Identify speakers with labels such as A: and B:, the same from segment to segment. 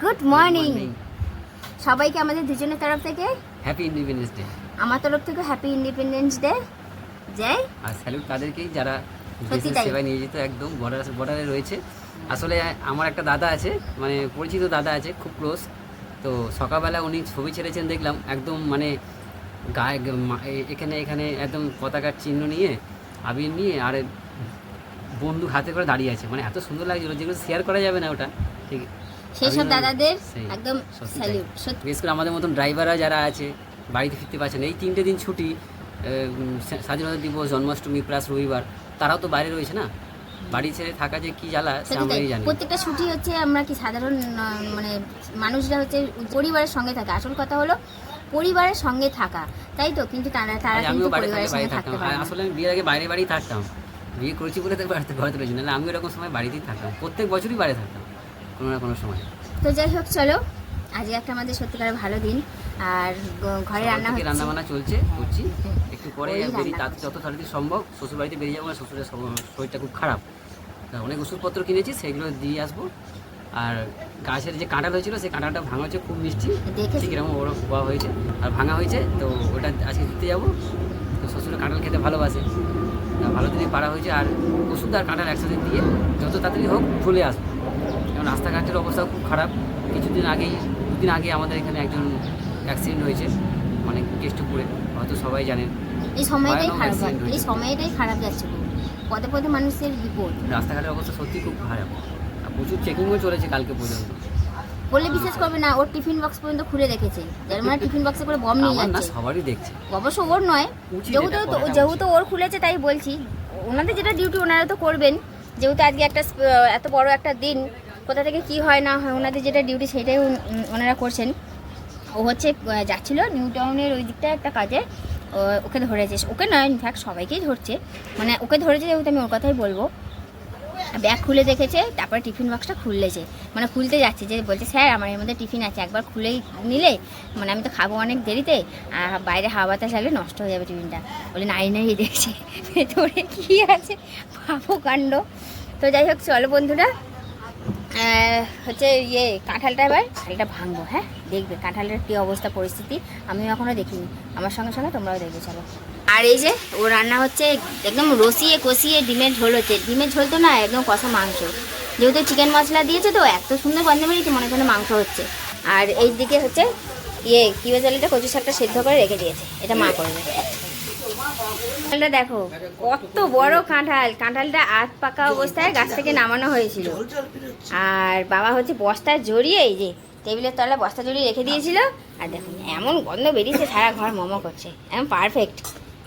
A: Good morning সবাইকে আমাদের দুজনের তরফ থেকে
B: হ্যাপি ইন্ডিপেন্ডেন্স ডে
A: আমার তরফ থেকে হ্যাপি ইন্ডিপেন্ডেন্স ডে জয়।
B: আর স্যালুট তাদেরকেই যারা দেশের। সেবায় নিয়োজিত একদম বর্ডার বর্ডারে রয়েছে। আসলে আমার একটা দাদা আছে মানে পরিচিত দাদা আছে খুব ক্লোজ তো সকালবেলা উনি ছবি ছেড়েছেন দেখলাম একদম মানে গায়ে এখানে এখানে একদম পতাকার চিহ্ন নিয়ে আবির নিয়ে আর বন্দুক হাতে করে দাঁড়িয়ে আছে। মানে এত সুন্দর লাগছিল যেগুলো শেয়ার করা যাবে না ওটা। ঠিক
A: সব দাদাদের একদম
B: সত্যি। বিশেষ করে আমাদের মতন ড্রাইভাররা যারা আছে বাড়িতে ফিরতে পারছে না। এই তিনটে দিন ছুটি স্বাধীনতা দিবস জন্মাষ্টমী প্লাস রবিবার তারাও তো বাইরে রয়েছে না? বাড়ি ছেড়ে থাকা যে কি জ্বালা আমরাই জানি।
A: প্রত্যেকটা ছুটি হচ্ছে আমরা কি সাধারণ মানে মানুষরা হচ্ছে পরিবারের সঙ্গে থাকে। আসল কথা হলো পরিবারের সঙ্গে থাকা। তাই তো? কিন্তু তারা তারা কিন্তু পরিবারের সঙ্গে থাকতে পারে
B: আসলে আমি বিয়ের আগে বাইরে বাড়ি থাকতাম। বিয়ে করেছি বলে তো বাড়িতে ঘরে রয়েছি নাহলে আমি এরকম সময় বাড়িতেই থাকতাম। প্রত্যেক বছরই বাইরে থাকতাম। কোনো না কোনো সময়।
A: তো যাই হোক চলো। আজকে একটা আমাদের সত্যিকার ভালো দিন। আর ঘরে রান্না
B: রান্না
A: হচ্ছে
B: রান্না বান্না চলছে করছি। একটু পরে বেরিয়ে তার যত তাড়াতাড়ি সম্ভব। শ্বশুর বাড়িতে বেরিয়ে যাব না শ্বশুরের সব- শরীরটা খুব খারাপ। তা অনেক ওষুধপত্র কিনেছি সেগুলো দিয়ে আসব। আর গাছের যে কাঁটা হয়েছিল সেই কাঁটাটা ভাঙা হয়েছে খুব মিষ্টি। ঠিক এরকম ওরা খোয়া হয়েছে। আর ভাঙা হয়েছে তো ওটা আজকে দিতে যাব। তো শ্বশুর কাঁঠাল খেতে ভালোবাসে। ভালো দিনে পারা হয়েছে। আর ওষুধ আর কাঁঠাল একসাথে দিয়ে যত তাড়াতাড়ি হোক চলে আসব। কারণ রাস্তাঘাটের অবস্থা খুব খারাপ। কিছুদিন আগেই দুদিন আগে আমাদের এখানে একজন অ্যাক্সিডেন্ট হয়েছে মানে কেষ্টপুরে হয়তো সবাই জানেন।
A: এই সময়টাই খারাপ এই সময়টাই খারাপ যাচ্ছে। পদে পদে মানুষের বিপদ
B: রাস্তাঘাটের অবস্থা সত্যি খুব খারাপ। আর প্রচুর চেকিংও চলেছে কালকে পর্যন্ত।
A: বললে বিশ্বাস করবে না ওর টিফিন বক্স পর্যন্ত খুলে রেখেছে। যার মানে টিফিন বক্সে করে বম নিয়ে যাচ্ছে।
B: সবারই দেখছে।
A: অবশ্য ওর নয় যেহেতু যেহেতু ওর খুলেছে তাই বলছি। ওনাদের যেটা ডিউটি ওনারা তো করবেন। যেহেতু আজকে একটা এত বড় একটা দিন কোথা থেকে কি হয় না হয়, ওনাদের যেটা ডিউটি সেটাই ওনারা করছেন। ও হচ্ছে যাচ্ছিল নিউ টাউনের ওই দিকটা একটা কাজে ওকে ধরেছে। ওকে নয় ইনফ্যাক্ট সবাইকেই ধরছে। মানে ওকে ধরেছে যেহেতু আমি ওর কথাই বলব। ব্যাগ খুলে দেখেছে, তারপরে টিফিন বক্সটা খুললেছে। মানে খুলতে যাচ্ছে যে, বলছে, স্যার, আমার এর মধ্যে টিফিন আছে, একবার খুলেই নিলে মানে আমি তো খাব অনেক দেরিতে, আর বাইরে হাওয়া বাতাস লাগলে নষ্ট হয়ে যাবে টিফিনটা। বলে, নাই নাই দেখছে। ভেতরে কী আছে? ভাবো কাণ্ড তো যাই হোক, চলো বন্ধুরা হচ্ছে ইয়ে কাঁঠালটা এবার কাঁঠালটা ভাঙবো হ্যাঁ? দেখবে কাঁঠালের কী অবস্থা, পরিস্থিতি। আমিও এখনও দেখিনি। আমার সঙ্গে সঙ্গে তোমরাও দেখবে, চলো। আর এই যে ও রান্না হচ্ছে একদম রসিয়ে কষিয়ে ডিমের ঝোল হচ্ছে। ডিমের ঝোল তো না, একদম কষা মাংস। যেহেতু চিকেন মশলা দিয়েছে তো, এত সুন্দর গন্ধ বেরিয়েছে, মনে হয় মাংস হচ্ছে। আর এই দিকে হচ্ছে ইয়ে কি বেজালিটা কচু শাকটা সেদ্ধ করে রেখে দিয়েছে। এটা মা করবে। কাঁঠালটা দেখো কত বড় কাঁঠাল কাঁঠালটা আধ পাকা অবস্থায় গাছ থেকে নামানো হয়েছিল। আর বাবা হচ্ছে বস্তা জড়িয়ে এই যে টেবিলের তলায় বস্তা জড়িয়ে রেখে দিয়েছিল। আর দেখুন এমন গন্ধ বেরিয়েছে সারা ঘর মোমো করছে। এমন পারফেক্ট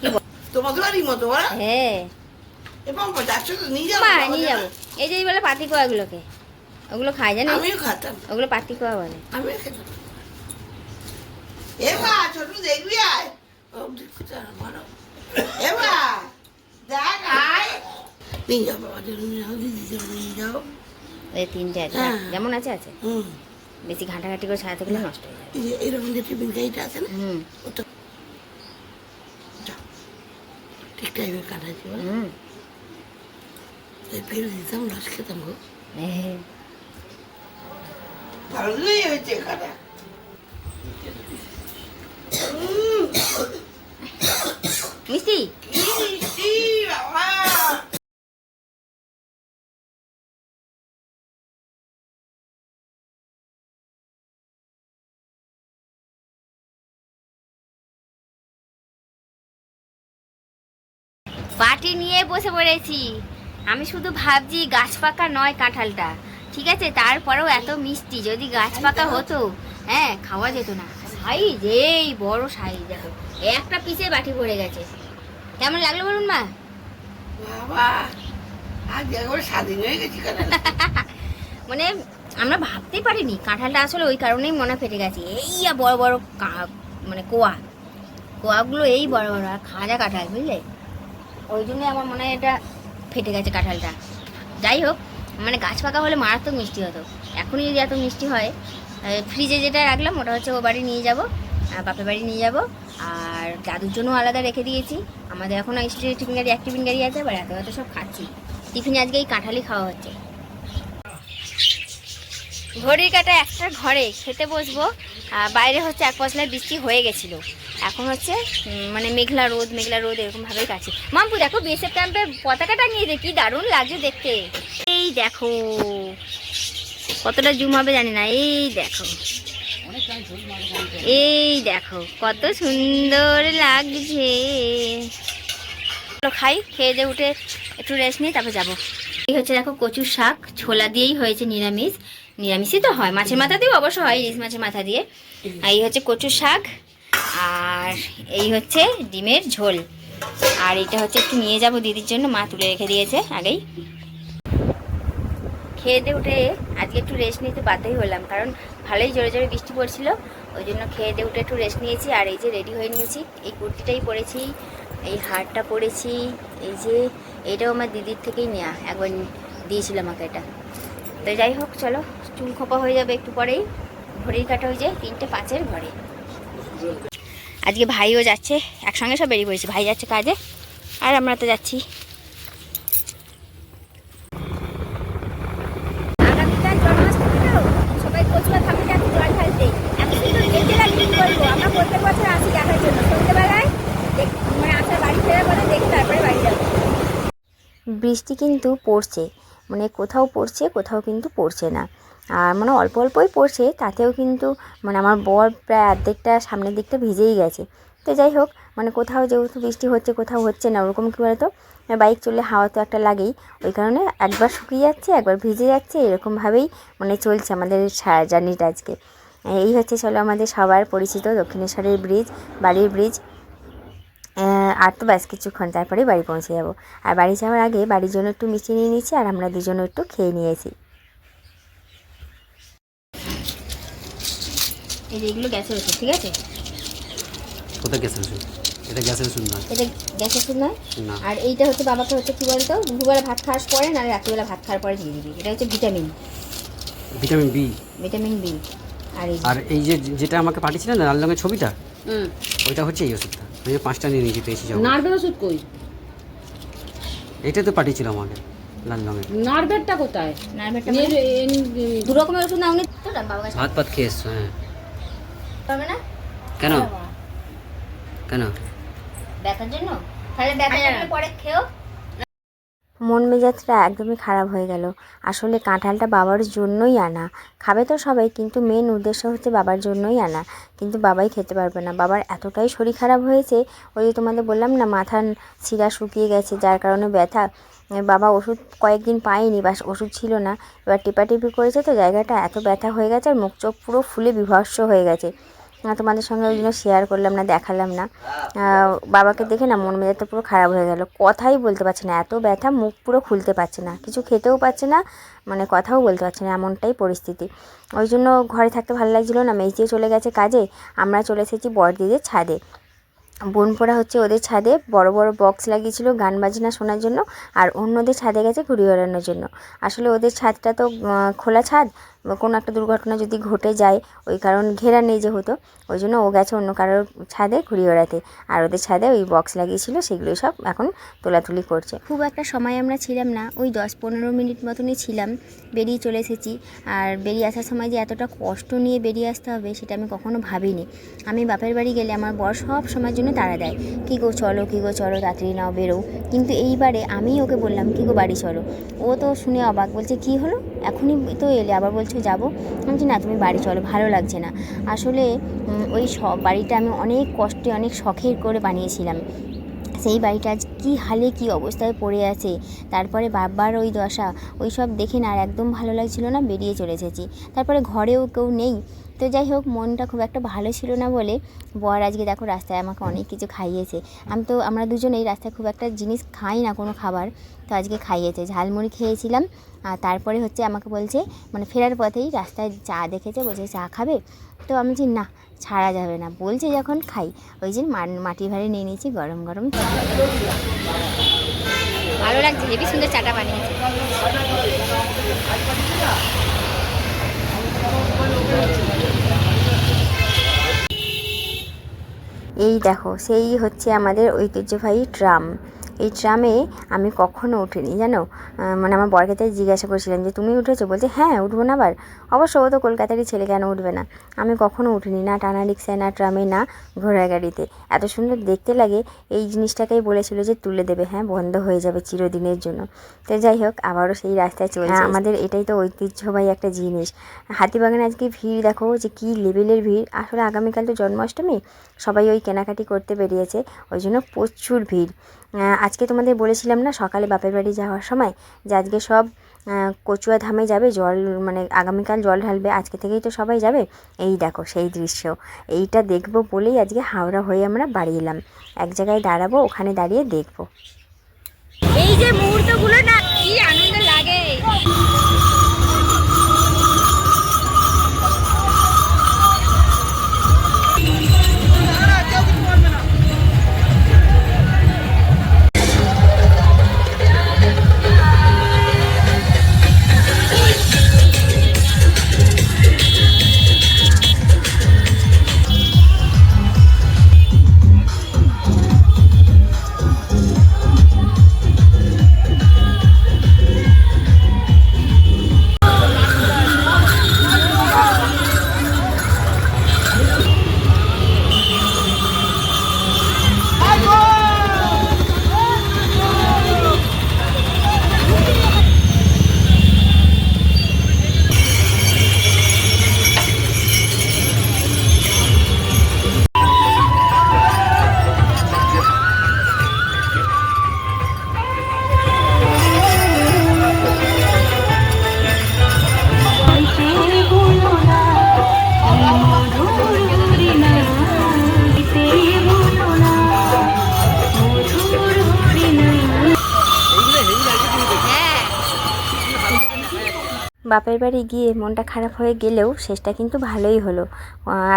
A: কি বল-
C: তোমাদের বাড়ির মতো
A: হ্যাঁ?
C: তো নিয়ে যাব
A: মা নিয়ে
C: যাব।
A: এই যে বলে পাতি কোয়া এগুলোকে ওগুলো খায় জানো
C: আমিও খাতাম।
A: ওগুলো পাতি কোয়া বলে।
C: আমিও খেতাম। এমা ছোট দেখবি আয়। দেখ আয় বাবা যাও
A: এই তিনটে আছে
C: হ্যাঁ।
A: যেমন আছে আছে।
C: হুম।
A: বেশি ঘাঁটাঘাঁটি করে সাজাতে গেলে নষ্ট হয়ে যাবে
C: এরকম যে টিফিন গাড়িটা আছে না
A: হুম।
C: ওটা ঠিক টাইমে কাটাচ্ছি
A: হুম।
C: ফেলে দিতাম রস খেতাম গো।
A: হ্যাঁ।
C: ভালোই হয়েছে কাটা
A: মিষ্টি? বাটি নিয়ে বসে পড়েছি। আমি শুধু ভাবছি গাছ পাকা নয় কাঁঠালটা। ঠিক আছে, তারপরেও এত মিষ্টি। যদি গাছ পাকা হতো হ্যাঁ খাওয়া যেত না। সাইজ, এই বড় সাইজ দেখো। একটা পিসে বাটি পড়ে গেছে। কেমন লাগল বলুন মা?
C: বাবা আজ একবার স্বাধীন হয়ে গেছি
A: মানে আমরা ভাবতেই পারিনি কাঁঠালটা আসলে ওই কারণেই মনে ফেটে গেছে। এই বড় বড় মানে কোয়া। কোয়াগুলো এই বড় বড় আর খাজা কাঁঠাল বুঝলে? ওই জন্যই আমার মনে হয় এটা ফেটে গেছে কাঁঠালটা। যাই হোক মানে গাছ পাকা হলে মারাত্মক মিষ্টি হতো। এখনই যদি এত মিষ্টি হয় ফ্রিজে যেটা রাখলাম ওটা হচ্ছে ও বাড়ি নিয়ে যাব বাপের বাড়ি নিয়ে যাব। আর দাদুর জন্য আলাদা রেখে দিয়েছি। আমাদের এখন স্টিলের টিফিন গাড়ি, এক টিফিন গাড়ি আছে, এবার এত এত সব খাচ্ছি। টিফিন আজকে এই কাঁঠালি খাওয়া হচ্ছে। ঘড়ির কাটা একটা ঘরে, খেতে বসবো। বাইরে হচ্ছে এক পশলায় বৃষ্টি হয়ে গেছিল। এখন হচ্ছে মানে মেঘলা রোদ মেঘলা রোদ এরকমভাবেই কাছে মাম্পু দেখো বিএসএফ ক্যাম্পে পতাকা টাঙিয়েছে কি দারুণ লাগছে দেখতে। এই দেখো, কতটা জুম হবে জানি না, এই দেখো। এই দেখো, কত সুন্দর লাগছে। খাই, খেয়ে দিয়ে উঠে একটু রেস্ট নিই তারপর যাব। এই হচ্ছে দেখো কচুর শাক, ছোলা দিয়েই হয়েছে নিরামিষ। নিরামিষই তো হয়, মাছের মাথা দিয়েও অবশ্য হয় ইলিশ মাছের মাথা দিয়ে। আর এই হচ্ছে কচুর শাক, আর এই হচ্ছে ডিমের ঝোল। আর এটা হচ্ছে একটু নিয়ে যাব দিদির জন্য, মা তুলে রেখে দিয়েছে আগেই। খেয়ে দিয়ে উঠে আজকে একটু রেস্ট নিতে বাধ্যই হলাম। কারণ ভালোই জোরে জোরে বৃষ্টি পড়ছিল, ওই জন্য খেয়ে দিয়ে উঠে একটু রেস্ট নিয়েছি। আর এই যে রেডি হয়ে নিয়েছি, এই কুর্তিটাই পরেছি, এই হারটা পরেছি, এই যে এটাও আমার দিদির থেকেই নেওয়া একবার দিয়েছিল আমাকে এটা। তো যাই হোক, চলো, চুল খোপা হয়ে যাবে একটু পরেই। ঘড়ির কাটা হয়ে যায় তিনটে পাঁচের ঘরে আজকে ভাইও যাচ্ছে, একসঙ্গে সব বেরিয়ে পড়েছি। ভাই যাচ্ছে কাজে, আর আমরা তো যাচ্ছি আগামীকাল জন্মাষ্টমী তো সবাই কচুয়া থামে যাচ্ছে জল ঢালতে এত সুন্দর দেখতে লাগে কি বলব আমরা প্রত্যেক বছর আসি দেখার জন্য সন্ধ্যেবেলায় দেখ- মানে আসার বাড়ি ফেরার পরে দেখি তারপরে বাড়ি যাব বৃষ্টি কিন্তু পড়ছে। মানে কোথাও পড়ছে, কোথাও কিন্তু পড়ছে না। আর মানে অল্প অল্পই পড়ছে, তাতেও কিন্তু মানে আমার বর প্রায় অর্ধেকটা সামনের দিকটা ভিজেই গেছে। তো যাই হোক মানে কোথাও যেহেতু বৃষ্টি হচ্ছে, কোথাও হচ্ছে না, ওরকম কী বলতো? বাইক চললে হাওয়া তো একটা লাগেই। ওই কারণে একবার শুকিয়ে যাচ্ছে, একবার ভিজে যাচ্ছে, এরকমভাবেই মানে চলছে আমাদের জার্নিটা আজকে। এই হচ্ছে চলো আমাদের সবার পরিচিত দক্ষিণেশ্বরের ব্রিজ বাড়ির ব্রিজ। আর তো ব্যাস কিছুক্ষণ তারপরেই বাড়ি পৌঁছে যাব। আর বাড়ি যাওয়ার আগে বাড়ির জন্য একটু মিষ্টি নিয়ে নিয়েছি আর আমরা দুজনে একটু খেয়ে নিয়েছি। এই যে এগুলো গ্যাসের ওষুধ ঠিক আছে?
B: কোথায় গ্যাসের ওষুধ? এটা গ্যাসের ওষুধ নয়।
A: এটা গ্যাসের ওষুধ নয়? আর এইটা হচ্ছে বাবাকে হচ্ছে কী বলতো দুপুরবেলা ভাত খাওয়ার পরে না রাত্রিবেলা ভাত খাওয়ার পরে দিয়ে দিবি। এটা হচ্ছে vitamin.
B: Vitamin B.
A: Vitamin B. আর এই
B: আর এই যে যেটা আমাকে পাঠিয়েছিলেন না লাল রঙের ছবিটা? ওইটা হচ্ছে এই ওষুধটা। আমি পাঁচটা নিয়ে নিয়েছি পেয়েছি যাব
D: নার্ভের ওষুধ কই?
B: এটা তো পাঠিয়েছিল আমাকে লাল রঙের
D: নার্ভেরটা কোথায়
A: নার্ভেরটা মানে- দু রকমের ওষুধ না উনি তো
B: ভাত পাত খেয়ে এসছো হ্যাঁ।
A: পাবে না?
B: কেন? কেন?
A: ব্যথার জন্য? তাহলে ব্যথা পরে খেও। মন মেজাজটা একদমই খারাপ হয়ে গেল। আসলে কাঁঠালটা বাবার জন্যই আনা। খাবে তো সবাই, কিন্তু মেন উদ্দেশ্য হচ্ছে বাবার জন্যই আনা। কিন্তু বাবাই খেতে পারবে না। বাবার এতটাই শরীর খারাপ হয়েছে, ওই যে তোমাদের বললাম না, মাথার শিরা শুকিয়ে গেছে, যার কারণে ব্যথা। বাবা ওষুধ কয়েকদিন পায়নি বা ওষুধ ছিল না। এবার টিপাটিপি করেছে তো জায়গাটা এত ব্যথা হয়ে গেছে আর মুখ চোখ পুরো ফুলে বিভৎস হয়ে গেছে। তোমাদের সঙ্গে ওই জন্য শেয়ার করলাম না, দেখালাম না। বাবাকে দেখে না মন মেজাজটা পুরো খারাপ হয়ে গেল। কথাই বলতে পারছে না, এত ব্যথা, মুখ পুরো খুলতে পারছে না, কিছু খেতেও পারছে না মানে কথাও বলতে পারছে না, এমনটাই পরিস্থিতি। ওই জন্য ঘরে থাকতে ভালো লাগছিল না মেজিয়ে চলে গেছে কাজে, আমরা চলে এসেছি বড়দিদের ছাদে। বোনপোড়া হচ্ছে ওদের ছাদে, বড় বড় বক্স লাগিয়েছিল গান বাজনা শোনার জন্য, আর অন্যদের ছাদে গেছে ঘুরিয়ে বেড়ানোর জন্য। আসলে ওদের ছাদটা তো খোলা ছাদ বা কোনো একটা দুর্ঘটনা যদি ঘটে যায়, ওই কারণ ঘেরা নেই যেহেতু, ওই জন্য ও গেছে অন্য কারোর ছাদে ঘুরিয়ে বেড়াতে আর ওদের ছাদে ওই বক্স লাগিয়েছিল, সেগুলোই সব এখন তোলাতুলি করছে। খুব একটা সময় আমরা ছিলাম না, ওই দশ পনেরো মিনিট মতনই ছিলাম, বেরিয়ে চলে এসেছি। আর বেরিয়ে আসার সময় যে এতটা কষ্ট নিয়ে বেরিয়ে আসতে হবে, সেটা আমি কখনো ভাবিনি। আমি বাপের বাড়ি গেলে আমার বর সব সময়ের জন্য তাড়া দেয়, কী গো, চলো, কী গো, চলো, তাড়াতাড়ি নাও, বেরো। কিন্তু এইবারে আমি ওকে বললাম, কী গো, বাড়ি চলো। ও তো শুনে অবাক, বলছে, কী হলো? এখনই তো এলে, আবার বলছো যাব। আমি না, তুমি বাড়ি চলো, ভালো লাগছে না। আসলে ওই বাড়িটা আমি অনেক কষ্টে, অনেক শখের করে বানিয়েছিলাম। সেই বাড়িটা আজ কী হালে কী অবস্থায় পড়ে আছে। তারপরে বাবার ওই দশা, ওই সব দেখে না আর একদম ভালো লাগছিল না, বেরিয়ে চলে এসেছি। তারপরে ঘরেও কেউ নেই। তো যাই হোক, মনটা খুব একটা ভালো ছিল না বলে, বর আজকে দেখো রাস্তায় আমাকে অনেক কিছু খাইয়েছে। আমি তো, আমরা দুজনেই রাস্তায় খুব একটা জিনিস খাই না কোনো খাবার। তো আজকে খাইয়েছে, ঝালমুড়ি খেয়েছিলাম। আর তারপরে হচ্ছে আমাকে বলছে মানে ফেরার পথেই রাস্তায় চা দেখেছে, বলছে চা খাবে? তো আমি বলছি, না। ছাড়া যাবে না। বলছে যখন খাই। ওই যে মা- মাটির ভাড়ে নিয়ে নিয়েছি গরম গরম। ভালো লাগছে হেবি সুন্দর চাটা বানিয়েছে। এই দেখো সেই হচ্ছে আমাদের ঐতিহ্যবাহী ট্রাম। এই ট্রামে আমি কখনও উঠিনি। জানো? মানে আমার বরকে তাই জিজ্ঞাসা করছিলাম যে তুমি উঠেছো? বলছে হ্যাঁ উঠবো না আবার। অবশ্য ও তো কলকাতারই ছেলে কেন উঠবে না? আমি কখনো উঠিনি না টানা রিক্সায় না ট্রামে না ঘোড়ার গাড়িতে। এত সুন্দর দেখতে লাগে এই জিনিসটাকেই বলেছিল যে তুলে দেবে। হ্যাঁ বন্ধ হয়ে যাবে চিরদিনের জন্য। তো যাই হোক আবারও সেই রাস্তায় চলছে। আমাদের এটাই তো ঐতিহ্যবাহী একটা জিনিস। হাতিবাগানে আজকে ভিড় দেখো যে কী লেভেলের ভিড়। আসলে আগামীকাল তো জন্মাষ্টমী সবাই ওই কেনাকাটি করতে বেরিয়েছে ওই জন্য প্রচুর ভিড়। আজকে তোমাদের বলেছিলাম না, সকালে বাপের বাড়ি যাওয়ার সময় যে আজকে সব কচুয়া ধামে যাবে, জল মানে আগামীকাল জল ঢালবে, আজকে থেকেই তো সবাই যাবে। এই দেখো, সেই দৃশ্য। এইটা দেখব বলেই আজকে হাওড়া হয়ে আমরা বাড়ি এলাম। এক জায়গায় দাঁড়াবো, ওখানে দাঁড়িয়ে দেখব। এই যে মুহূর্তগুলো না, কি আনন্দ বাপের বাড়ি গিয়ে মনটা খারাপ হয়ে গেলেও শেষটা কিন্তু ভালোই হলো।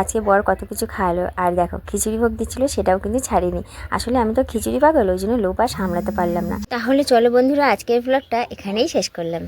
A: আজকে বর কত কিছু খাওয়ালো। আর দেখো, খিচুড়ি ভোগ দিচ্ছিল, সেটাও কিন্তু ছাড়িনি। আসলে আমি তো খিচুড়ি পাগল, ওই জন্য লোপা সামলাতে পারলাম না। তাহলে চলো বন্ধুরা, আজকের ব্লগটা এখানেই শেষ করলাম।